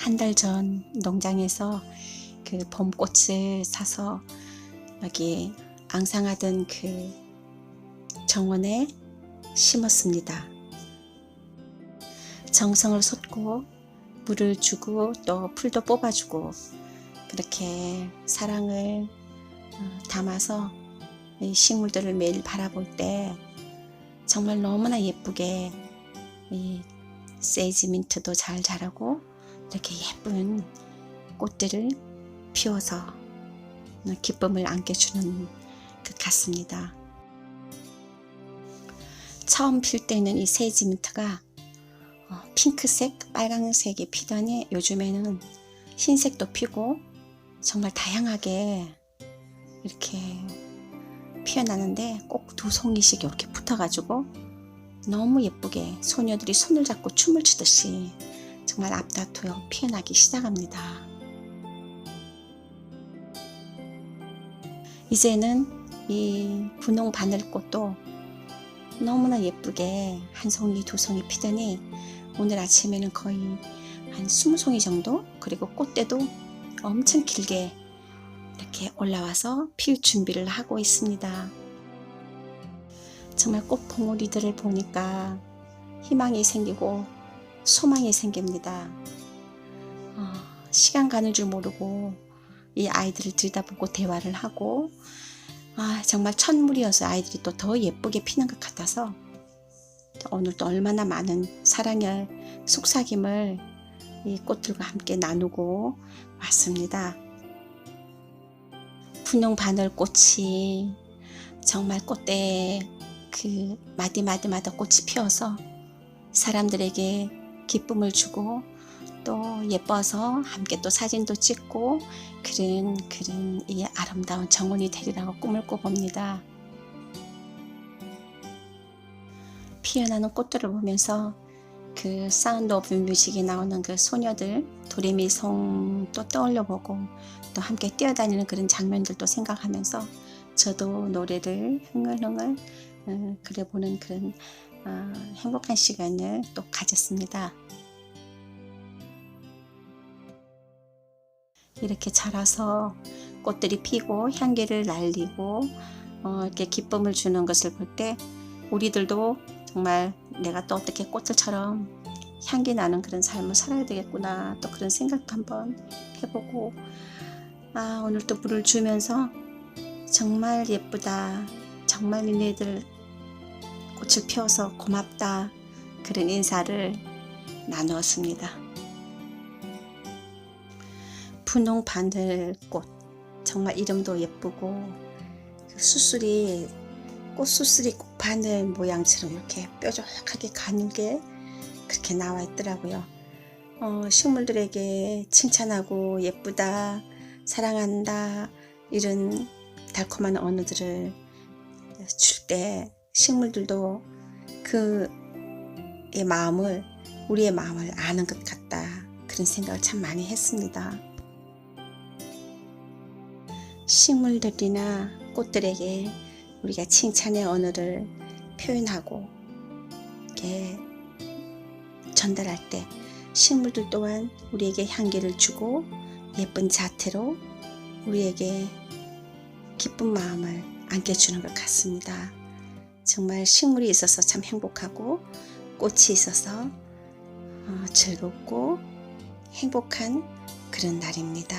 한 달 전 농장에서 그 봄꽃을 사서 여기 앙상하던 그 정원에 심었습니다. 정성을 쏟고 물을 주고 또 풀도 뽑아주고 그렇게 사랑을 어, 담아서 이 식물들을 매일 바라볼 때 정말 너무나 예쁘게 이 세이지 민트도 잘 자라고 이렇게 예쁜 꽃들을 피워서 기쁨을 안겨주는 것 같습니다. 처음 필 때는 이 세이지 민트가 어, 핑크색, 빨강색이 피더니 요즘에는 흰색도 피고 정말 다양하게 이렇게 피어나는데 꼭 두 송이씩 이렇게 붙어가지고 너무 예쁘게 소녀들이 손을 잡고 춤을 추듯이 정말 앞다투어 피어나기 시작합니다. 이제는 이 분홍 바늘꽃도 너무나 예쁘게 한 송이 두 송이 피더니 오늘 아침에는 거의 한 20송이 정도 그리고 꽃대도 엄청 길게 이렇게 올라와서 피울 준비를 하고 있습니다. 정말 꽃 봉우리들을 보니까 희망이 생기고 소망이 생깁니다. 어, 시간 가는 줄 모르고 이 아이들을 들여다보고 대화를 하고 아, 정말 첫물이어서 아이들이 또 더 예쁘게 피는 것 같아서 오늘 또 얼마나 많은 사랑의 속삭임을 이 꽃들과 함께 나누고 왔습니다. 분홍 바늘 꽃이 정말 꽃대에 그 마디마디마다 꽃이 피어서 사람들에게 기쁨을 주고 또 예뻐서 함께 또 사진도 찍고 그런 그런 이 아름다운 정원이 되리라고 꿈을 꿔봅니다. 피어나는 꽃들을 보면서 그 사운드 오브 뮤직이 나오는 그 소녀들 도레미송 또 떠올려 보고 또 함께 뛰어다니는 그런 장면들도 생각하면서 저도 노래를 흥얼흥얼 어, 그려보는 그런 어, 행복한 시간을 또 가졌습니다. 이렇게 자라서 꽃들이 피고 향기를 날리고 어, 이렇게 기쁨을 주는 것을 볼 때 우리들도 정말 내가 또 어떻게 꽃들처럼 향기 나는 그런 삶을 살아야 되겠구나 또 그런 생각 한번 해보고 아 오늘 또 물을 주면서 정말 예쁘다 정말 니네들 꽃을 피워서 고맙다 그런 인사를 나누었습니다. 분홍 바늘꽃 정말 이름도 예쁘고 그 수술이 꽃 수술이 바늘 모양처럼 이렇게 뾰족하게 가늘게 그렇게 나와 있더라고요. 어, 식물들에게 칭찬하고 예쁘다, 사랑한다 이런 달콤한 언어들을 줄 때 식물들도 그의 마음을 우리의 마음을 아는 것 같다 그런 생각을 참 많이 했습니다. 식물들이나 꽃들에게 우리가 칭찬의 언어를 표현하고 이렇게 전달할 때 식물들 또한 우리에게 향기를 주고 예쁜 자태로 우리에게 기쁜 마음을 안겨주는 것 같습니다. 정말 식물이 있어서 참 행복하고 꽃이 있어서 어, 즐겁고 행복한 그런 날입니다.